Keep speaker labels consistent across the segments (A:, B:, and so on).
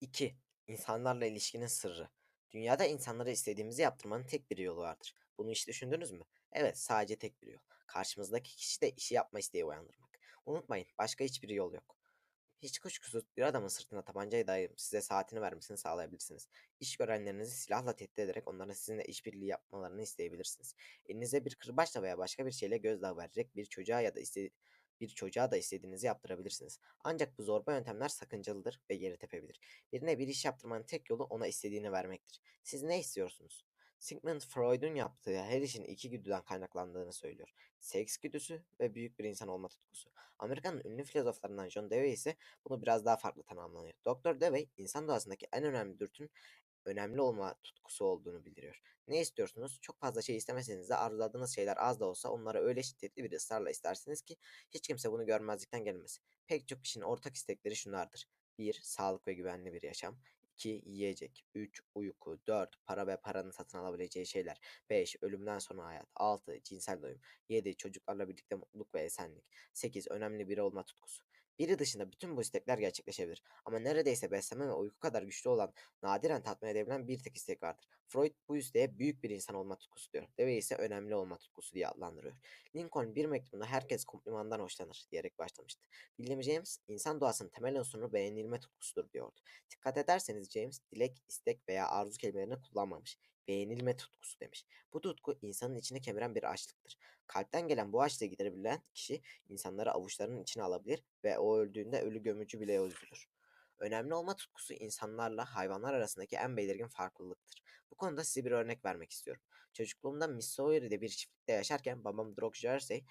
A: 2. İnsanlarla ilişkinin sırrı. Dünyada insanlara istediğimizi yaptırmanın tek bir yolu vardır. Bunu hiç düşündünüz mü? Evet, sadece tek bir yol. Karşımızdaki kişi de işi yapma isteği uyandırmak. Unutmayın, başka hiçbir yol yok. Hiç kuşkusuz bir adamın sırtına tabancayı dayayıp size saatini vermesini sağlayabilirsiniz. İş görenlerinizi silahla tehdit ederek onların sizinle işbirliği yapmalarını isteyebilirsiniz. Elinize bir kırbaçla veya başka bir şeyle gözdağı verecek bir çocuğa ya da iste bir çocuğa da istediğinizi yaptırabilirsiniz. Ancak bu zorba yöntemler sakıncalıdır ve geri tepebilir. Birine bir iş yaptırmanın tek yolu ona istediğini vermektir. Siz ne istiyorsunuz? Sigmund Freud'un yaptığı her işin iki güdüden kaynaklandığını söylüyor. Seks güdüsü ve büyük bir insan olma tutkusu. Amerika'nın ünlü filozoflarından John Dewey ise bunu biraz daha farklı tanımlanıyor. Doktor Dewey, insan doğasındaki en önemli dürtünün önemli olma tutkusu olduğunu bildiriyor. Ne istiyorsunuz? Çok fazla şey istemeseniz de arzuladığınız şeyler az da olsa onları öyle şiddetli bir ısrarla istersiniz ki hiç kimse bunu görmezlikten gelmez. Pek çok kişinin ortak istekleri şunlardır. 1. Sağlık ve güvenli bir yaşam. 2. Yiyecek. 3. Uyku. 4. Para ve paranın satın alabileceği şeyler. 5. Ölümden sonra hayat. 6. Cinsel doyum. 7. Çocuklarla birlikte mutluluk ve esenlik. 8. Önemli biri olma tutkusu. Biri dışında bütün bu istekler gerçekleşebilir. Ama neredeyse beslenme ve uyku kadar güçlü olan, nadiren tatmin edebilen bir tek istek vardır. Freud bu isteğe büyük bir insan olma tutkusu diyor. Dewey ise önemli olma tutkusu diye adlandırıyor. Lincoln bir mektubunda herkes komplimandan hoşlanır diyerek başlamıştı. William James, insan doğasının temel unsuru beğenilme tutkusudur diyordu. Dikkat ederseniz James, dilek, istek veya arzu kelimelerini kullanmamış. Beğenilme tutkusu demiş. Bu tutku insanın içini kemiren bir açlıktır. Kalpten gelen bu açlığı giderebilen kişi insanları avuçlarının içine alabilir ve o öldüğünde ölü gömücü bile üzülür. Önemli olma tutkusu insanlarla hayvanlar arasındaki en belirgin farklılıktır. Bu konuda size bir örnek vermek istiyorum. Çocukluğumda Missouri'de bir çiftlikte yaşarken babam Drog Jersey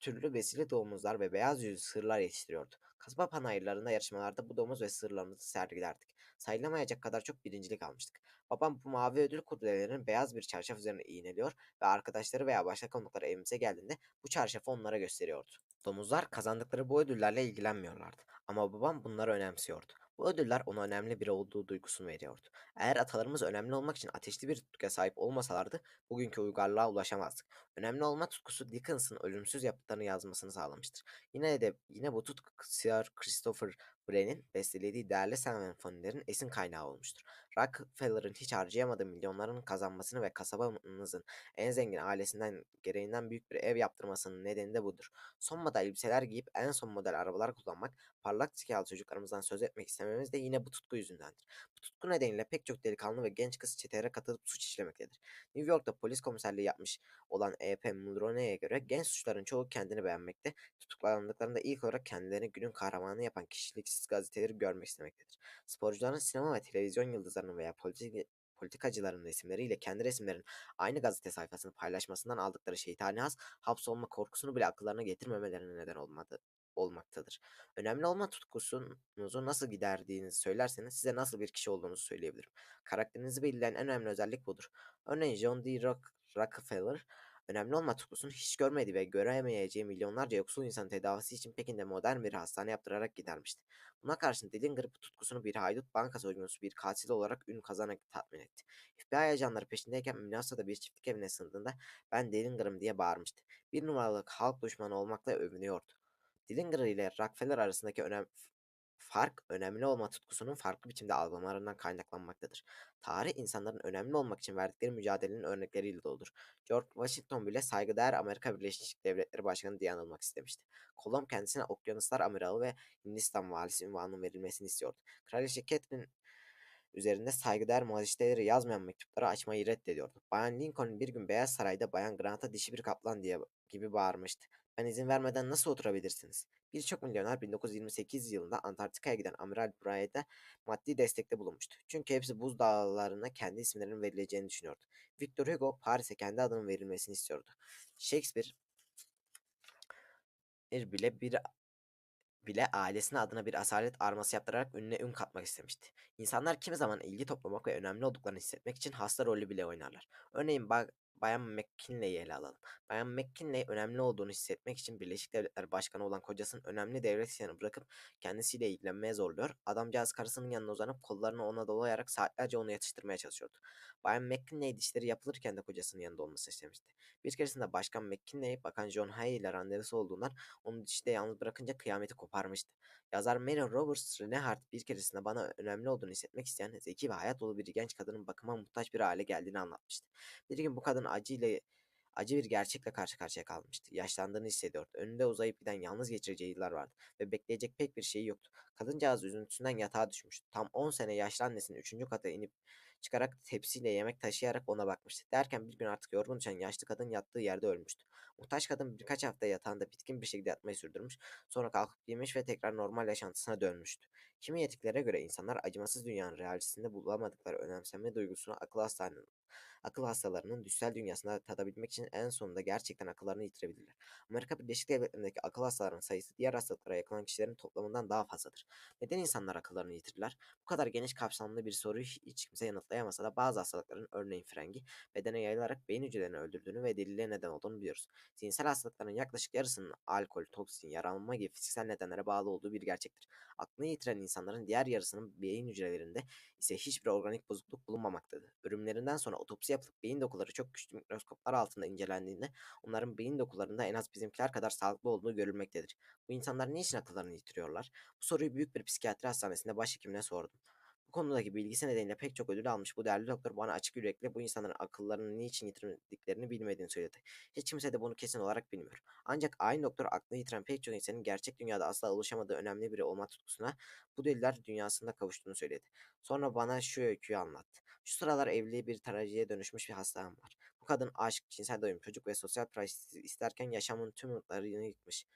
A: türlü besili domuzlar ve beyaz yüzlü sığırlar yetiştiriyordu. Kasaba panayırlarında yarışmalarda bu domuz ve sığırlarımızı sergilerdik. Sayılamayacak kadar çok birincilik almıştık. Babam bu mavi ödül kurdelerini beyaz bir çarşaf üzerine iğneliyor ve arkadaşları veya başka konukları evimize geldiğinde bu çarşafı onlara gösteriyordu. Domuzlar kazandıkları bu ödüllerle ilgilenmiyorlardı ama babam bunları önemsiyordu. Bu ödüller ona önemli biri olduğu duygusunu veriyordu. Eğer atalarımız önemli olmak için ateşli bir tutkuya sahip olmasalardı bugünkü uygarlığa ulaşamazdık. Önemli olma tutkusu Dickens'ın ölümsüz yapıtlarını yazmasını sağlamıştır. Yine de yine bu tutku Sir Christopher Wren'in bestelediği değerli senfonilerin esin kaynağı olmuştur. Rockefeller'ın hiç harcayamadığı milyonların kazanmasını ve kasabamızın en zengin ailesinden gereğinden büyük bir ev yaptırmasının nedeni de budur. Son model elbiseler giyip en son model arabalar kullanmak, parlak zekalı çocuklarımızdan söz etmek istememiz de yine bu tutku yüzündendir. Bu tutku nedeniyle pek çok delikanlı ve genç kız çetelere katılıp suç işlemektedir. New York'ta polis komiserliği yapmış olan E.P. Mulroney'e göre genç suçların çoğu kendini beğenmekte, tutuklandıklarında ilk olarak kendilerini günün kahramanı yapan kişiliksiz gazeteleri görmek istemektedir. Sporcuların sinema ve televizyon yıldızlarının veya politik politikacıların resimleriyle kendi resimlerin aynı gazete sayfasını paylaşmasından aldıkları şeytani haz, hapsolma korkusunu bile akıllarına getirmemelerine neden olmadı, olmaktadır. Önemli olma tutkusunuzu nasıl giderdiğinizi söylerseniz size nasıl bir kişi olduğunuzu söyleyebilirim. Karakterinizi belirleyen en önemli özellik budur. Örneğin John D. Rock, Rockefeller önemli olma tutkusunu hiç görmediği ve göremeyeceği milyonlarca yoksul insanın tedavisi için Pekin'de modern bir hastane yaptırarak gidermişti. Buna karşın Dillinger bu tutkusunu bir haydut banka soyguncusu bir katil olarak ün kazanarak tatmin etti. FBI ajanları peşindeyken Minnesota'da bir çiftlik evine sığındığında ben Dillinger'ım diye bağırmıştı. Bir numaralı halk düşmanı olmakla övünüyordu. Dillinger ile Rockefeller arasındaki önem, fark önemli olma tutkusunun farklı biçimde algılamalarından kaynaklanmaktadır. Tarih insanların önemli olmak için verdikleri mücadelenin örnekleriyle doludur. George Washington bile saygıdeğer Amerika Birleşik Devletleri Başkanı diye anılmak istemişti. Kolomb kendisine Okyanuslar Amiralı ve Hindistan Valisi unvanının verilmesini istiyordu. Kraliçe Catherine üzerinde saygıdeğer majesteleri yazmayan mektupları açmayı reddediyordu. Bayan Lincoln bir gün Beyaz Saray'da Bayan Grant'a dişi bir kaplan diye gibi bağırmıştı. Ben izin vermeden nasıl oturabilirsiniz? Birçok milyoner 1928 yılında Antarktika'ya giden Amiral Bryant'e maddi destekte bulunmuştu. Çünkü hepsi buz dağlarına kendi isimlerinin verileceğini düşünüyordu. Victor Hugo Paris'e kendi adının verilmesini istiyordu. Shakespeare bile bir bile ailesine adına bir asalet arması yaptırarak ününe ün katmak istemişti. İnsanlar kimi zaman ilgi toplamak ve önemli olduklarını hissetmek için hasta rolü bile oynarlar. Örneğin Ba- Bayan McKinley'i ele alalım. Bayan McKinley önemli olduğunu hissetmek için Birleşik Devletler Başkanı olan kocasının önemli devlet işlerini bırakıp kendisiyle ilgilenmeye zorluyor. Adamcağız karısının yanına uzanıp kollarını ona dolayarak saatlerce onu yatıştırmaya çalışıyordu. Bayan McKinley dişleri yapılırken de kocasının yanında olmasını istemişti. Bir keresinde Başkan McKinley, Bakan John Hay ile randevusu olduğundan onu dişte yalnız bırakınca kıyameti koparmıştı. Yazar Mary Roberts Rinehart bir keresinde bana önemli olduğunu hissetmek isteyen, zeki ve hayat dolu bir genç kadının bakıma muhtaç bir hale geldiğini anlatmıştı. Bir gün bu kadın acıyla acı bir gerçekle karşı karşıya kalmıştı. Yaşlandığını hissediyordu. Önünde uzayıp giden yalnız geçireceği yıllar vardı ve bekleyecek pek bir şey yoktu. Kadıncağız üzüntüsünden yatağa düşmüştü. Tam 10 sene yaşlı annesinin 3. kata inip çıkarak tepsiyle yemek taşıyarak ona bakmıştı. Derken bir gün artık yorgun düşen yaşlı kadın yattığı yerde ölmüştü. Muhtaç kadın birkaç hafta yatağında bitkin bir şekilde yatmayı sürdürmüş, sonra kalkıp yemiş ve tekrar normal yaşantısına dönmüştü. Kimi yetiklere göre insanlar acımasız dünyanın realitesinde bulamadıkları önemseme duygusunu akıl hastanenin akıl hastalarının düşsel dünyasında tadabilmek için en sonunda gerçekten akıllarını yitirebilirler. Amerika Birleşik Devletleri'ndeki akıl hastalarının sayısı diğer hastalıklara yakılan kişilerin toplamından daha fazladır. Neden insanlar akıllarını yitirirler? Bu kadar geniş kapsamlı bir soruyu hiç kimse yanıtlayamasa da bazı hastalıkların örneğin frengi bedene yayılarak beyin hücrelerini öldürdüğünü ve deliliğe neden olduğunu biliyoruz. Zihinsel hastalıkların yaklaşık yarısının alkol, toksin, yaralanma gibi fiziksel nedenlere bağlı olduğu bir gerçektir. Aklını yitiren insanların diğer yarısının beyin hücrelerinde ise hiçbir organik bozukluk bulunmamaktadır. Ölümlerinden sonra otopsi yapılıp beyin dokuları çok güçlü mikroskoplar altında incelendiğinde onların beyin dokularında en az bizimkiler kadar sağlıklı olduğu görülmektedir. Bu insanlar niçin akıllarını yitiriyorlar? Bu soruyu büyük bir psikiyatri hastanesinde başhekimine sordum. Konudaki bilgisi nedeniyle pek çok ödül almış bu değerli doktor bana açık yürekli bu insanların akıllarını niçin yitirmediklerini bilmediğini söyledi. Hiç kimse de bunu kesin olarak bilmiyor. Ancak aynı doktor aklını yitiren pek çok insanın gerçek dünyada asla ulaşamadığı önemli biri olma tutkusuna bu deliller dünyasında kavuştuğunu söyledi. Sonra bana şu öyküyü anlattı. Şu sıralar evliliği bir trajediye dönüşmüş bir hastam var. Bu kadın aşk, cinsel doyum, çocuk ve sosyal prestij isterken yaşamın tüm umutlarını yıkmış.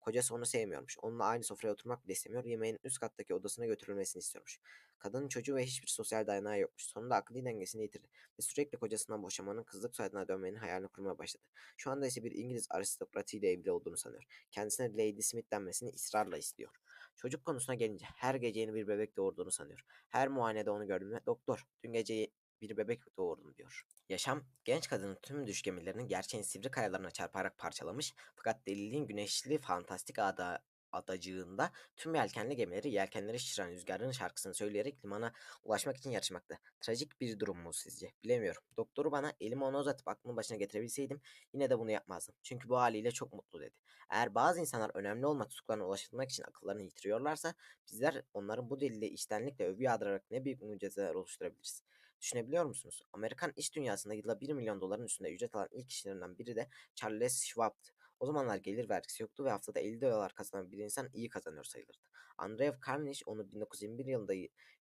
A: Kocası onu sevmiyormuş. Onunla aynı sofraya oturmak bile istemiyor. Yemeğin üst kattaki odasına götürülmesini istiyormuş. Kadının çocuğu ve hiçbir sosyal dayanağı yokmuş. Sonunda akli dengesini yitirdi ve sürekli kocasından boşamanın kızlık soyadına dönmenin hayalini kurmaya başladı. Şu anda ise bir İngiliz aristokratiyle evli olduğunu sanıyor. Kendisine Lady Smith denmesini ısrarla istiyor. Çocuk konusuna gelince her gece yeni bir bebek doğurduğunu sanıyor. Her muayenede onu gördüğümde doktor dün gece bir bebek doğurdum diyor. Yaşam genç kadının tüm düş gemilerini gerçeğin sivri kayalarına çarparak parçalamış fakat deliliğin güneşli fantastik ada adacığında tüm yelkenli gemileri yelkenleri şişiren rüzgarın şarkısını söyleyerek limana ulaşmak için yarışmakta. Trajik bir durum mu sizce? Bilemiyorum. Doktoru bana elimi ona uzatıp aklımı başına getirebilseydim yine de bunu yapmazdım. Çünkü bu haliyle çok mutlu dedi. Eğer bazı insanlar önemli olma tutkularına ulaşılmak için akıllarını yitiriyorlarsa bizler onların bu deliliğe içtenlikle övgü yağdırarak ne büyük mucizeler oluşturabiliriz. Düşünebiliyor musunuz? Amerikan iş dünyasında yılda 1 milyon doların üstünde ücret alan ilk kişilerinden biri de Charles Schwab'tı. O zamanlar gelir vergisi yoktu ve haftada 50 dolar kazanan bir insan iyi kazanıyor sayılırdı. Andrew Carnegie onu 1921 yılında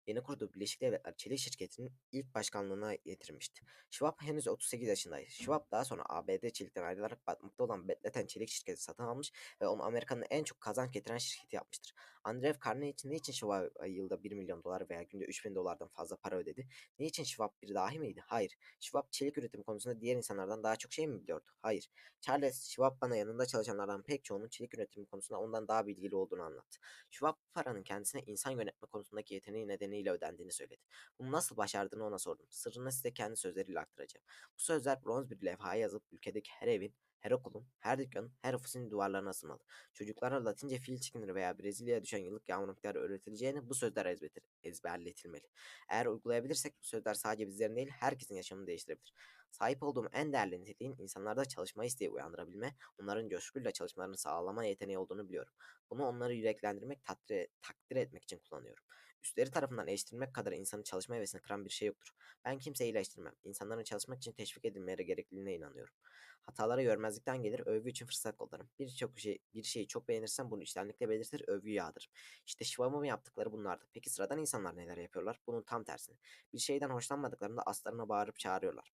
A: yeni kurduğu Birleşik Devletler Çelik Şirketi'nin ilk başkanlığına getirmişti. Schwab henüz 38 yaşındaydı. Schwab daha sonra ABD çelikten ayrılarak batmakta olan Betleten Çelik Şirketi satın almış ve onu Amerika'nın en çok kazanç getiren şirketi yapmıştır. Andrew Carnegie için niçin Schwab yılda 1 milyon dolar veya günde 3000 dolardan fazla para ödedi? Niçin Schwab bir dahi miydi? Hayır. Schwab çelik üretim konusunda diğer insanlardan daha çok şey mi biliyordu? Hayır. Charles Schwab bana yanında çalışanlardan pek çoğunun çelik üretimi konusunda ondan daha bilgili olduğunu anlattı. Schwab paranın kendisine insan yönetme konusundaki yeteneği nedeniyle ödendiğini söyledi. Bunu nasıl başardığını ona sordum. Sırrını size kendi sözleriyle aktaracağım. Bu sözler bronz bir levhaya yazıp ülkedeki her evin, her okulun, her dükkanın, her ofisin duvarlarına asılmalı. Çocuklara Latince fil çikinir veya Brezilya'ya düşen yıllık yağmur miktarı öğretileceğini bu sözler ezber ezberletilmeli. Eğer uygulayabilirsek bu sözler sadece bizlerin değil herkesin yaşamını değiştirebilir. Sahip olduğum en değerli niteliğin insanlarda çalışma isteği uyandırabilme, onların coşkuyla çalışmalarını sağlama yeteneği olduğunu biliyorum. Bunu onları yüreklendirmek, takdir, takdir etmek için kullanıyorum. Üstleri tarafından eleştirmek kadar insanın çalışma hevesini kıran bir şey yoktur. Ben kimseyi eleştirmem. İnsanların çalışmak için teşvik edilmeleri gerekliliğine inanıyorum. Hatalara görmezlikten gelir, övgü için fırsat kollarım. Birçok şey, bir şeyi çok beğenirsem bunu içtenlikle belirtir, övgü yağdırırım. İşte Şivam'ın yaptıkları bunlardı. Peki sıradan insanlar neler yapıyorlar? Bunun tam tersini. Bir şeyden hoşlanmadıklarında aslarına bağırıp çağırıyorlar.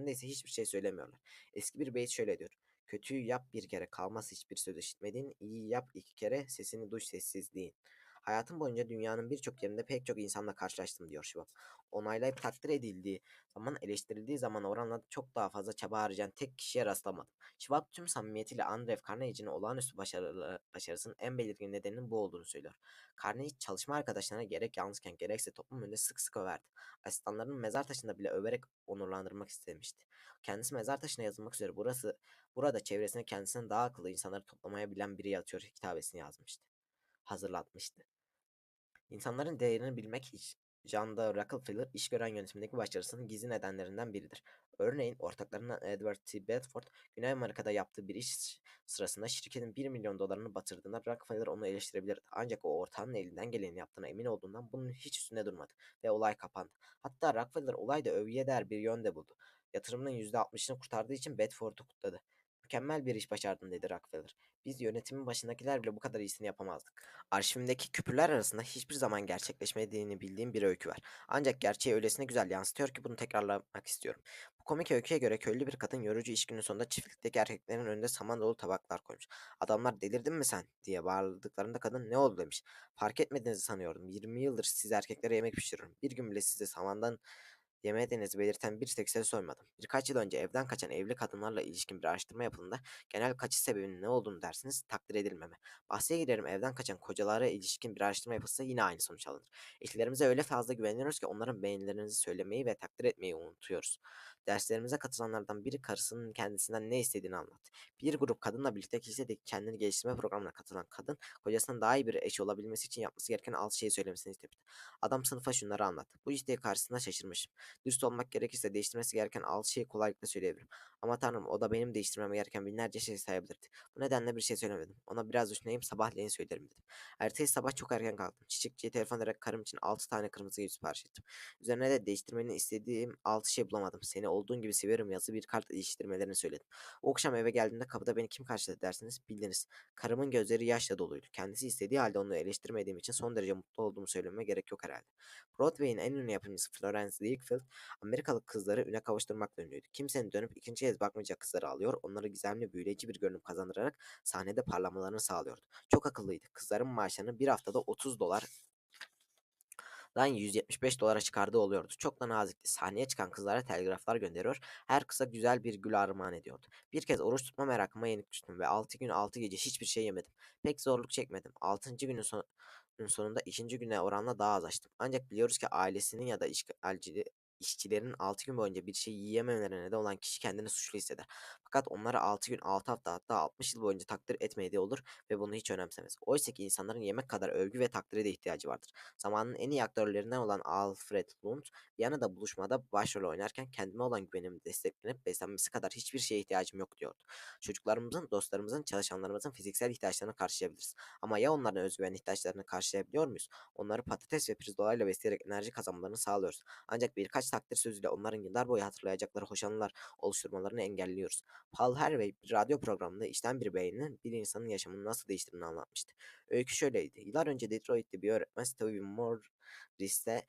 A: Beğendiklerinde ise hiçbir şey söylemiyorlar. Eski bir beyt şöyle diyor. Kötüyü yap bir kere kalmaz hiçbir söz işitmediğin, iyi yap iki kere sesini duy sessizliğin. Hayatım boyunca dünyanın birçok yerinde pek çok insanla karşılaştım diyor Schwab. Onaylayıp takdir edildiği zaman eleştirildiği zaman oranla çok daha fazla çaba harcayan tek kişiye rastlamadım. Schwab tüm samimiyetiyle Andrew Carnegie'nin olağanüstü başarılı, başarısının en belirgin nedeninin bu olduğunu söylüyor. Carnegie çalışma arkadaşlarına gerek yalnızken gerekse toplum önünde sık sık överdi. Asistanlarının mezar taşında bile överek onurlandırmak istemişti. Kendisi mezar taşına yazılmak üzere burası burada çevresine kendisinden daha akıllı insanları toplamaya bilen biri yatıyor kitabesini yazmıştı. Hazırlatmıştı. İnsanların değerini bilmek hiç John D. Rockefeller iş gören yönetimindeki başarısının gizli nedenlerinden biridir. Örneğin ortaklarından Edward T. Bedford, Güney Amerika'da yaptığı bir iş sırasında şirketin 1 milyon dolarını batırdığında Rockefeller onu eleştirebilirdi. Ancak o ortağının elinden geleni yaptığına emin olduğundan bunun hiç üstünde durmadı ve olay kapandı. Hatta Rockefeller olayda övgüye değer bir yönde buldu. Yatırımının %60'ını kurtardığı için Bedford'u kutladı. Mükemmel bir iş başardın dedi Rockefeller. Biz yönetimin başındakiler bile bu kadar iyisini yapamazdık. Arşivimdeki küpürler arasında hiçbir zaman gerçekleşmediğini bildiğim bir öykü var. Ancak gerçeği öylesine güzel yansıtıyor ki bunu tekrarlamak istiyorum. Bu komik öyküye göre köylü bir kadın yorucu iş günü sonunda çiftlikteki erkeklerin önünde saman dolu tabaklar koymuş. Adamlar delirdin mi sen diye bağırdıklarında kadın ne oldu demiş. Fark etmediğinizi sanıyordum. 20 yıldır siz erkeklere yemek pişiriyorum. Bir gün bile size samandan Yemediğinizi belirten bir tek söz sormadım. Birkaç yıl önce evden kaçan evli kadınlarla ilişkin bir araştırma yapıldığında genel kaçış sebebinin ne olduğunu dersiniz takdir edilmeme. Bahse girerim evden kaçan kocalara ilişkin bir araştırma yapılsa yine aynı sonuç alınır. Eşlerimize öyle fazla güveniyoruz ki onların beğenilerinizi söylemeyi ve takdir etmeyi unutuyoruz. Derslerimize katılanlardan biri karısının kendisinden ne istediğini anlattı. Bir grup kadınla birlikte kilisede kendini geliştirme programına katılan kadın, kocasından daha iyi bir eş olabilmesi için yapması gereken altı şeyi söylemesini istedi. Adam sınıfa şunları anlattı. Bu isteği karşısında şaşırmışım. Dürüst olmak gerekirse değiştirmesi gereken altı şeyi kolaylıkla söyleyebilirim. Ama tanrım o da benim değiştirmem gereken binlerce şey sayabilirdi. Bu nedenle bir şey söylemedim. Ona biraz düşüneyim sabahleyin söylerim dedim. Ertesi sabah çok erken kalktım. Çiçekçiye telefon ederek karım için altı tane kırmızı gül sipariş ettim. Üzerine de değiştirmeni istediğim altı şey bulamadım. Seni olduğun gibi seviyorum yazı bir kart değiştirmelerini söyledim. O akşam eve geldiğimde kapıda beni kim karşıladı dersiniz bildiniz. Karımın gözleri yaşla doluydu. Kendisi istediği halde onu eleştirmediğim için son derece mutlu olduğumu söylememe gerek yok herhalde. Broadway'in en ünlü yapımcısı Florence Ziegfeld, Amerikalı kızları üne kavuşturmakla ünlüydü. Kimsenin dönüp ikinci kez bakmayacak kızları alıyor, onları gizemli büyüleyici bir görünüm kazandırarak sahnede parlamalarını sağlıyordu. Çok akıllıydı. Kızların maaşlarını bir haftada 30 dolar dan 175 dolara çıkardığı oluyordu. Çok da nazikti. Sahneye çıkan kızlara telgraflar gönderiyor. Her kısa güzel bir gül armağan ediyordu. Bir kez oruç tutma merakıma yenik düştüm ve 6 gün 6 gece hiçbir şey yemedim. Pek zorluk çekmedim. 6. günün son sonunda ikinci güne oranla daha az açtım. Ancak biliyoruz ki ailesinin ya da işgalci işçilerin 6 gün boyunca bir şey yiyememelerine neden olan kişi kendini suçlu hisseder. Fakat onları 6 gün, 6 hafta hatta 60 yıl boyunca takdir etmediği olur ve bunu hiç önemsemez. Oysa ki insanların yemek kadar övgü ve takdire de ihtiyacı vardır. Zamanın en iyi aktörlerinden olan Alfred Lund, Viyana'da buluşmada başrol oynarken kendime olan güvenim desteklenip beslenmesi kadar hiçbir şeye ihtiyacım yok diyordu. Çocuklarımızın, dostlarımızın, çalışanlarımızın fiziksel ihtiyaçlarını karşılayabiliriz. Ama ya onların özgüven ihtiyaçlarını karşılayabiliyor muyuz? Onları patates ve pirzolayla besleyerek enerji kazanmalarını sağlıyoruz. Ancak birkaç takdir sözüyle onların yıllar boyu hatırlayacakları hoş anılar oluşturmalarını engelliyoruz. Paul Harvey bir radyo programında işten bir beynin bir insanın yaşamını nasıl değiştirdiğini anlatmıştı. Öykü şöyleydi. Yıllar önce Detroit'te bir öğretmen Stevie Morris'te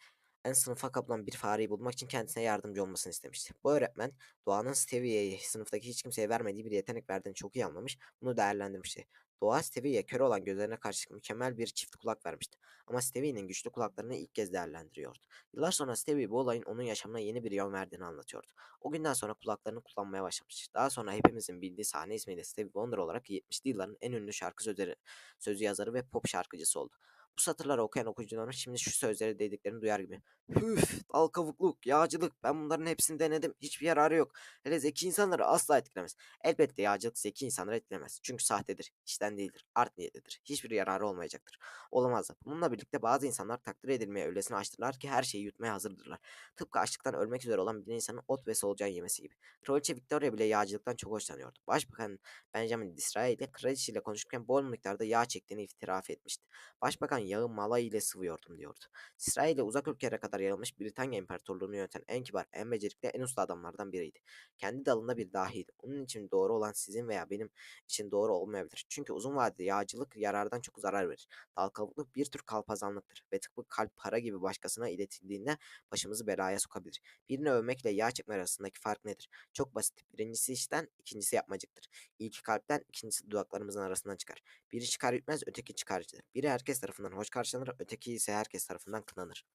A: en sınıfa kapılan bir fareyi bulmak için kendisine yardımcı olmasını istemişti. Bu öğretmen doğanın Stevie'ye sınıftaki hiç kimseye vermediği bir yetenek verdiğini çok iyi anlamış, bunu değerlendirmişti. Doğa Stevie'ye kör olan gözlerine karşı mükemmel bir çift kulak vermişti. Ama Stevie'nin güçlü kulaklarını ilk kez değerlendiriyordu. Yıllar sonra Stevie bu olayın onun yaşamına yeni bir yön verdiğini anlatıyordu. O günden sonra kulaklarını kullanmaya başlamış. Daha sonra hepimizin bildiği sahne ismiyle Stevie Wonder olarak 70'li yılların en ünlü şarkı sözleri, sözü yazarı ve pop şarkıcısı oldu. Bu satırları okuyan okuyucuların şimdi şu sözleri dediklerini duyar gibi. Hüf, dal kavukluk, yağcılık. Ben bunların hepsini denedim. Hiçbir yararı yok. Hele zeki insanları asla etkilemez. Elbette yağcılık zeki insanları etkilemez. Çünkü sahtedir, işten değildir, art niyetlidir. Hiçbir yararı olmayacaktır. Olamaz. Bununla birlikte bazı insanlar takdir edilmeye öylesine açtırlar ki her şeyi yutmaya hazırdırlar. Tıpkı açlıktan ölmek üzere olan bir insanın ot ve solucan yemesi gibi. Kraliçe Victoria bile yağcılıktan çok hoşlanıyordu. Başbakan Benjamin Disraeli kraliçeyle konuşurken bol miktarda yağ çektiğini itiraf etmişti. Başbakan yağı mala ile sıvıyordum diyordu. İsrail'e uzak ülkelere kadar yayılmış Britanya İmparatorluğunu yöneten en kibar, en becerikli, en usta adamlardan biriydi. Kendi dalında bir dahiydi. Onun için doğru olan sizin veya benim için doğru olmayabilir. Çünkü uzun vadede yağcılık yarardan çok zarar verir. Dal kavukluk bir tür kalpazanlıktır ve tıpkı kalp para gibi başkasına iletildiğinde başımızı belaya sokabilir. Birini övmekle yağ çekme arasındaki fark nedir? Çok basit. Birincisi işten, ikincisi yapmacıktır. İlki kalpten, ikincisi dudaklarımızın arasından çıkar. Biri çıkar yutmaz, öteki çıkarcıdır. Biri herkes tarafından tarafından hoş karşılanır, öteki ise herkes tarafından kınanır.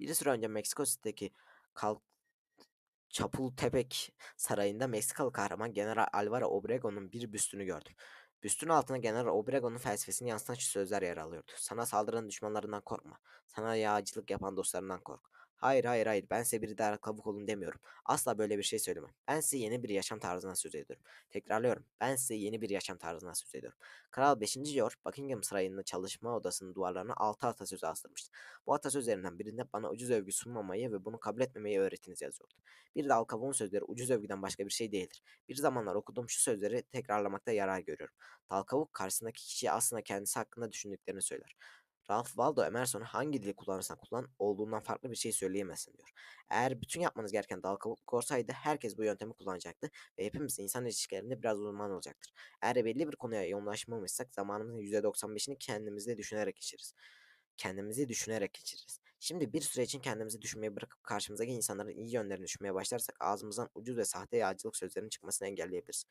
A: Bir süre önce Meksiko City'deki Kal Çapultepec Sarayı'nda Meksikalı kahraman General Alvaro Obregon'un bir büstünü gördüm. Büstün altına General Obregon'un felsefesini yansıtan sözler yer alıyordu. Sana saldıran düşmanlarından korkma. Sana yağcılık yapan dostlarından kork. Hayır hayır hayır ben size bir daha kabuk olun demiyorum. Asla böyle bir şey söylemem. Ben size yeni bir yaşam tarzına söz ediyorum. Tekrarlıyorum. Ben size yeni bir yaşam tarzına söz ediyorum. Kral 5. George Buckingham Sarayı'nın çalışma odasının duvarlarına 6 atasözü astırmıştı. Bu atasözlerinden birinde bana ucuz övgü sunmamayı ve bunu kabul etmemeyi öğretiniz yazıyordu. Bir de Al Capone sözleri ucuz övgüden başka bir şey değildir. Bir zamanlar okuduğum şu sözleri tekrarlamakta yarar görüyorum. Dal kavuk karşısındaki kişiye aslında kendisi hakkında düşündüklerini söyler. Ralph Waldo Emerson'a hangi dili kullanırsan kullan olduğundan farklı bir şey söyleyemezsin diyor. Eğer bütün yapmanız gereken dal olsaydı herkes bu yöntemi kullanacaktı ve hepimiz insan ilişkilerinde biraz uzman olacaktır. Eğer belli bir konuya yoğunlaşmamışsak zamanımızın %95'ini kendimizde düşünerek geçiririz. Kendimizi düşünerek geçiririz. Şimdi bir süre için kendimizi düşünmeyi bırakıp karşımızdaki insanların iyi yönlerini düşünmeye başlarsak ağzımızdan ucuz ve sahte yağcılık sözlerinin çıkmasını engelleyebiliriz.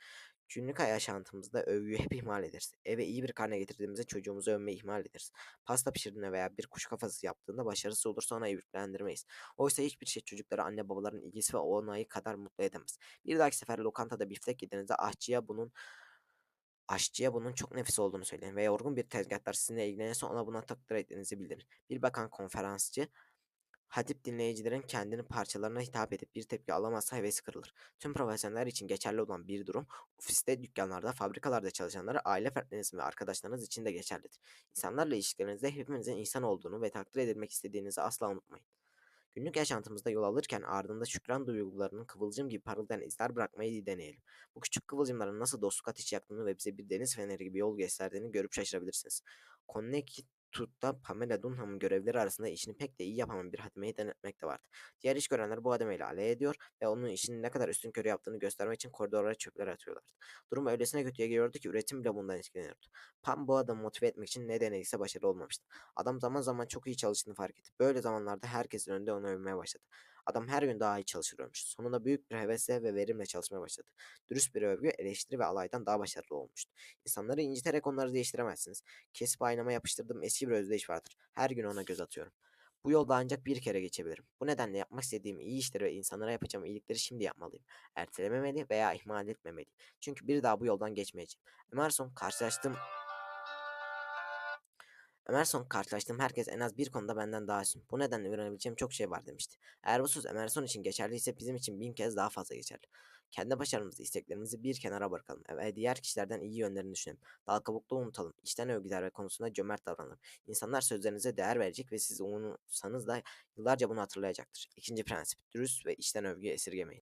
A: Günlük yaşantımızda övgüyü hep ihmal ederiz. Eve iyi bir karne getirdiğimizde çocuğumuzu övmeyi ihmal ederiz. Pasta pişirdiğinde veya bir kuş kafası yaptığında başarısız olursa ona ibriklendirmeyiz. Oysa hiçbir şey çocukları anne babaların ilgisi ve onayı kadar mutlu edemez. Bir dahaki sefer lokantada biftek yediğinizde aşçıya bunun aşçıya bunun çok nefis olduğunu söyleyin ve yorgun bir tezgahtar sizinle ilgilenirse ona buna takdir ettiğinizi bildirin. Bir bakan konferansçı Hatip dinleyicilerin kendini parçalarına hitap edip bir tepki alamazsa hevesi kırılır. Tüm profesyoneller için geçerli olan bir durum, ofiste, dükkanlarda, fabrikalarda çalışanlara, aile fertleriniz ve arkadaşlarınız için de geçerlidir. İnsanlarla ilişkilerinizde hepimizin insan olduğunu ve takdir edilmek istediğinizi asla unutmayın. Günlük yaşantımızda yol alırken ardında şükran duygularının kıvılcım gibi parıldayan izler bırakmayı deneyelim. Bu küçük kıvılcımların nasıl dostluk ateşi yaktığını ve bize bir deniz feneri gibi yol gösterdiğini görüp şaşırabilirsiniz. Connecticut'ta Pamela Dunham'ın görevleri arasında işini pek de iyi yapamayan bir hatimeyi denetmek de vardı. Diğer iş görenler bu ademeyle alay ediyor ve onun işini ne kadar üstün körü yaptığını göstermek için koridorlara çöpler atıyorlardı. Durum öylesine kötüye geliyordu ki üretim bile bundan etkileniyordu. Pam bu adamı motive etmek için ne denediyse başarılı olmamıştı. Adam zaman zaman çok iyi çalıştığını fark etti. Böyle zamanlarda herkesin önünde onu övmeye başladı. Adam her gün daha iyi çalışıyormuş. Sonunda büyük bir hevesle ve verimle çalışmaya başladı. Dürüst bir övgü, eleştiri ve alaydan daha başarılı olmuştu. İnsanları inciterek onları değiştiremezsiniz. Kesip aynama yapıştırdığım eski bir özdeyiş vardır. Her gün ona göz atıyorum. Bu yolda ancak bir kere geçebilirim. Bu nedenle yapmak istediğim iyi işleri ve insanlara yapacağım iyilikleri şimdi yapmalıyım. Ertelememeli veya ihmal etmemeliyim. Çünkü bir daha bu yoldan geçmeyeceğim. Emerson karşılaştığım Emerson karşılaştığım herkes en az bir konuda benden daha üstün. Bu nedenle öğrenebileceğim çok şey var demişti. Eğer bu söz Emerson için geçerliyse bizim için bin kez daha fazla geçerli. Kendi başarımızı, isteklerimizi bir kenara bırakalım ve diğer kişilerden iyi yönlerini düşünelim. Dal kabuklu unutalım. İçten övgüler ve konusunda cömert davranalım. İnsanlar sözlerinize değer verecek ve siz unutsanız da yıllarca bunu hatırlayacaktır. İkinci prensip, dürüst ve içten övgü esirgemeyin.